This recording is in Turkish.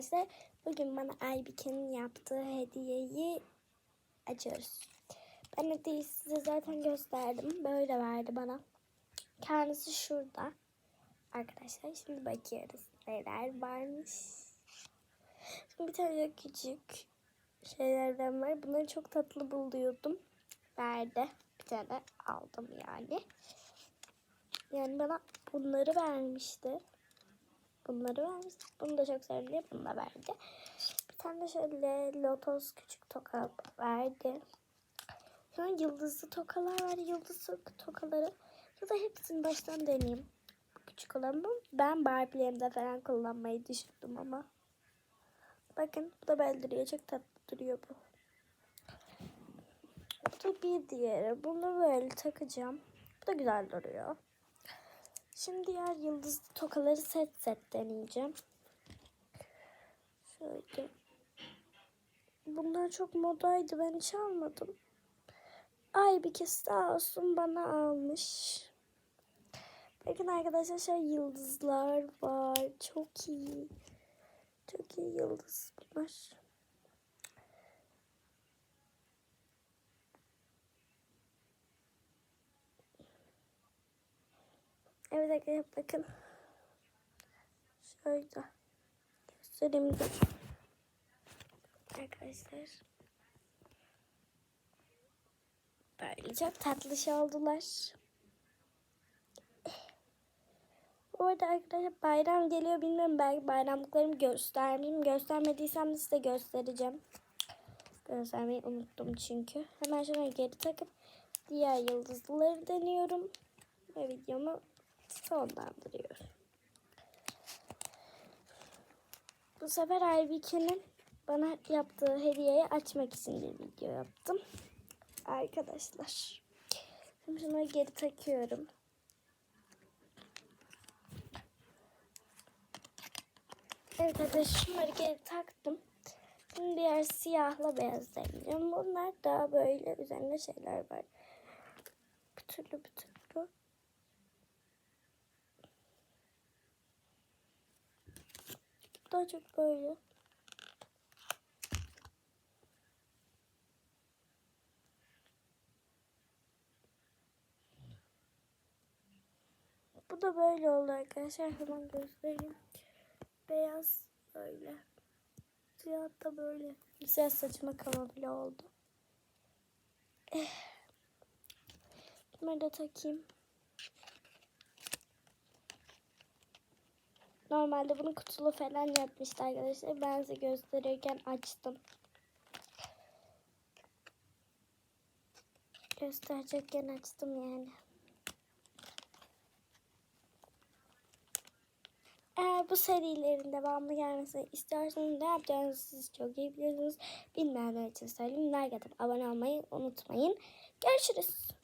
arkadaşlar. Bugün bana Aybike'nin yaptığı hediyeyi açıyoruz. Ben hediyeyi size zaten gösterdim. Böyle verdi bana. Kendisi şurada. Arkadaşlar şimdi bakıyoruz neler varmış. Şimdi bir tane küçük şeylerden var. Bunları çok tatlı buluyordum. Verdi. Bir tane aldım yani. Yani bana bunları vermişti. Bunları vermişti. Bunu da çok sevdim diye bunu da verdi. Bir tane de şöyle lotos küçük toka verdi. An yıldızlı tokalar var. Yıldızlı tokaları. Ya da hepsini baştan deneyeyim. Küçük olan bu. Ben Barbie'lerimde falan kullanmayı düşündüm ama. Bakın bu da böyle duruyor. Çok tatlı duruyor bu. Bu da bir diğeri. Bunu böyle takacağım. Bu da güzel duruyor. Şimdi diğer yıldızlı tokaları set set deneyeceğim. Şöyle. Bunlar çok modaydı. Ben hiç almadım. Ay bir kez sağ olsun bana almış. Bakın arkadaşlar şöyle yıldızlar var. Çok iyi. Çok iyi yıldız bunlar. Evet arkadaşlar bakın. Şöyle göstereyim. Arkadaşlar. Böyle çok tatlı şey oldular. Bu arada arkadaşlar bayram geliyor bilmiyorum belki bayramlıklarımı göstermeyeyim. Göstermediysem de size göstereceğim. Göstermeyi unuttum çünkü. Hemen şuna geri takıp diğer yıldızları deniyorum. Ve videomu sonlandırıyorum. Bu sefer Aybike'nin bana yaptığı hediyeyi açmak için bir video yaptım. Arkadaşlar. Şimdi şunu geri takıyorum. Evet arkadaşlar şunları geri taktım. Şimdi diğer siyahla beyaz deneyeceğim. Bunlar daha böyle üzerinde şeyler var. Pütürlü pütürlü. Daha çok böyle. Bu da böyle oldu arkadaşlar. Hemen göstereyim. Beyaz böyle. Siyah da böyle. Siyah saçıma kama bile oldu. Eh. Bunları da takayım. Normalde bunu kutulu falan yapmıştı arkadaşlar. Ben size gösterirken açtım. Gösterecekken açtım yani. Eğer bu serilerin devamı gelmesini istiyorsanız ne yapacağınızı siz çok iyi biliyorsunuz. Bilmeyenler için söyleyeyim. Like atıp abone olmayı unutmayın. Görüşürüz.